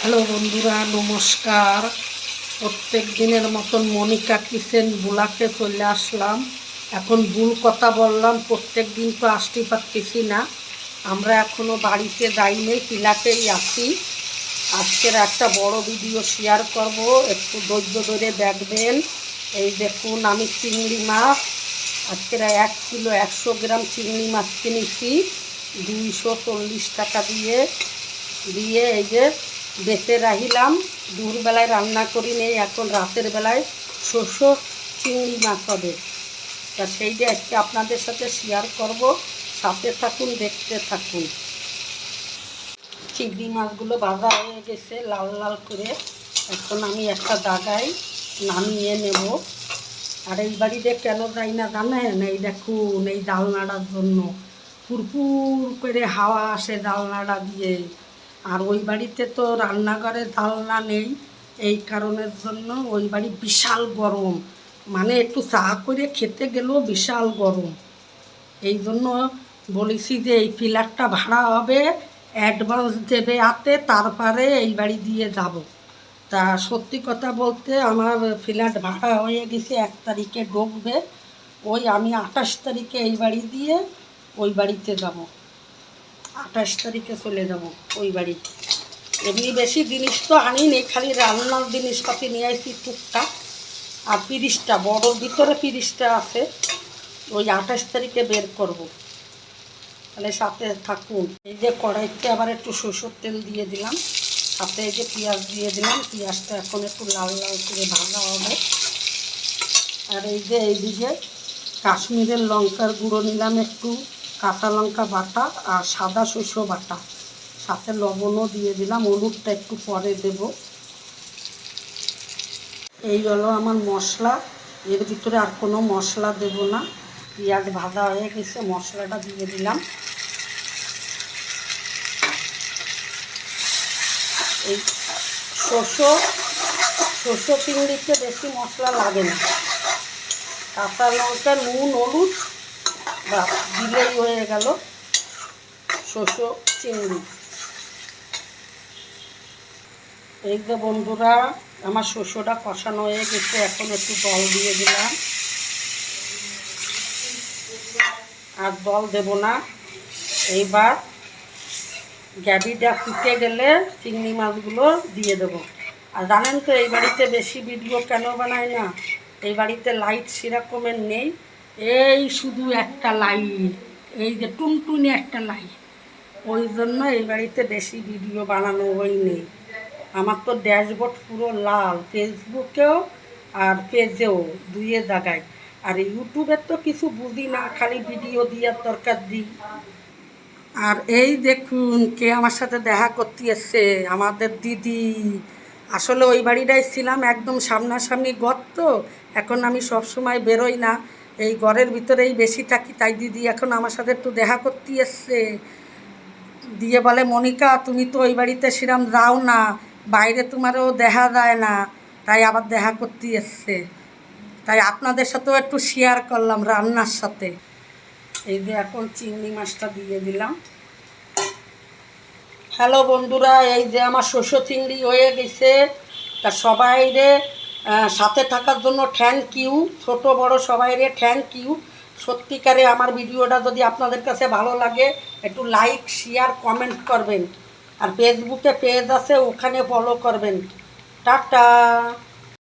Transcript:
Hello বন্ধুরা, নমস্কার। প্রত্যেক দিনের মতন মনিকা কিচেন বুলাকে চলে আসলাম। এখন ভুল কথা বললাম, প্রত্যেক দিন তো আসতে পারতেছি না। আমরা এখনও বাড়িতে যাইনি পিলাতেই আছি। আজকের একটা বড় ভিডিও শেয়ার করব। একটু ধৈর্য ধরে দেখবেন। এই দেখুন, আমি চিংড়ি মাছ আজকের এক কিলো একশো গ্রাম চিংড়ি মাছ কিনেছি। দুইশো চল্লিশ টাকা দিয়ে। দিয়ে এই যে বেঁচে রাখিলাম দুপুরবেলায় রান্না করি নেই, এখন রাতের বেলায় শস্য চিংড়ি মাছ হবে। তা সেইটা আজকে আপনাদের সাথে শেয়ার করব। সাথে থাকুন, দেখতে থাকুন। চিংড়ি মাছগুলো ভাজা হয়ে গেছে, লাল লাল করে। এখন আমি একটা দাগায় নামিয়ে নেব। আর এই বাড়িতে কেন যাই না জানেন? এই দেখুন, এই জালনাটার জন্য। পুরপুর করে হাওয়া আসে জালনাটা দিয়ে। আর ওই বাড়িতে তো রান্নাঘরে জালনা নেই, এই কারণের জন্য ওই বাড়ি বিশাল গরম। মানে একটু চা করে খেতে গেলেও বিশাল গরম। এই জন্য বলেছি যে এই পিলারটা ভাড়া হবে, অ্যাডভান্স দেবে আতে তারপরে এই বাড়ি দিয়ে যাব। তা সত্যি কথা বলতে আমার ফ্ল্যাট ভাড়া হয়ে গেছে, এক তারিখে ঢুকবে। ওই আমি আঠাশ তারিখে এই বাড়ি দিয়ে ওই বাড়িতে যাব। আঠাশ তারিখে চলে যাব ওই বাড়িতে এমনি বেশি জিনিস তো আনি আনিনি, খালি রান্নার জিনিসপাতি নিয়ে আসি টুকটাক। আর পিরিশটা বড়োর ভিতরে পিরিশটা আছে। ওই আঠাশ তারিখে বের করব। তাহলে সাথে থাকুন। এই যে কড়াইতে আবার একটু সরষের তেল দিয়ে দিলাম। সাথে এই যে পেঁয়াজ দিয়ে দিলাম। পেঁয়াজটা এখন একটু লাল লাল করে ভাজা হবে। আর এই যে এইদিকে কাশ্মীরের লঙ্কার গুঁড়ো নিলাম একটু। কাঁচা লঙ্কা বাটা আর সাদা শস্য বাটা। সাথে লবণও দিয়ে দিলাম, হলুদটা একটু পরে দেব। এই হলো আমার মশলা। এর ভিতরে আর কোনো মশলা দেব না। পেঁয়াজ ভাজা হয়ে গেছে, মশলাটা দিয়ে দিলাম। এই শস্য শস্য চিংড়িতে বেশি মশলা লাগে না। কাঁচা লঙ্কা, নুন, হলুদ বা দিলেই হয়ে গেল শস্য চিংড়ি। এই যে বন্ধুরা, আমার শস্যটা কষানো হয়ে গেছে, এখন একটু জল দিয়ে দিলাম। আর জল দেব না। এইবার গ্যাবিটা ফুটে গেলে চিংড়ি মাছগুলো দিয়ে দেবো। আর জানেন তো, এই বাড়িতে বেশি ভিডিও কেন বানায় না? এই বাড়িতে লাইট সেরকমের নেই। এই শুধু একটা লাইট এই যে টুনটুনি একটা লাইট ওই জন্য এই বাড়িতে বেশি ভিডিও বানানো হই নেই আমার তো ড্যাশবোর্ড পুরো লাল, ফেসবুকেও আর পেজেও দুইয়ে জায়গায় আর ইউটিউবের তো কিছু বুঝি না, খালি ভিডিও দেওয়ার দরকার দিই। আর এই দেখুন, কে আমার সাথে দেখা করতে এসছে, আমাদের দিদি। আসলে ওই বাড়িটাই ছিলাম একদম সামনাসামনি গর্ত, এখন আমি সব সময় বেরোই না। এই ঘরের ভিতরেই বেশি থাকি, তাই দিদি এখন আমার সাথে একটু দেখা করতে এসছে। দিয়ে বলে, মনিকা, তুমি তো ওই বাড়িতে সেরম যাও না, বাইরে তোমারও দেখা যায় না। তাই আবার দেখা করতে এসছে। তাই আপনাদের সাথেও একটু শেয়ার করলাম রান্নার সাথে। এই যে এখন চিংড়ি মাছটা দিয়ে দিলাম। হ্যালো বন্ধুরা, এই যে আমার শস্য চিংড়ি হয়ে গেছে। তা সবাই রে সাথে থাকার জন্য থ্যাংক ইউ ছোট বড় সবাই রে থ্যাংক ইউ সত্যিকারে আমার ভিডিওটা যদি আপনাদের কাছে ভালো লাগে, একটু লাইক শেয়ার কমেন্ট করবেন। আর ফেসবুকে পেজ আছে, ওখানে ফলো করবেন। টাটা।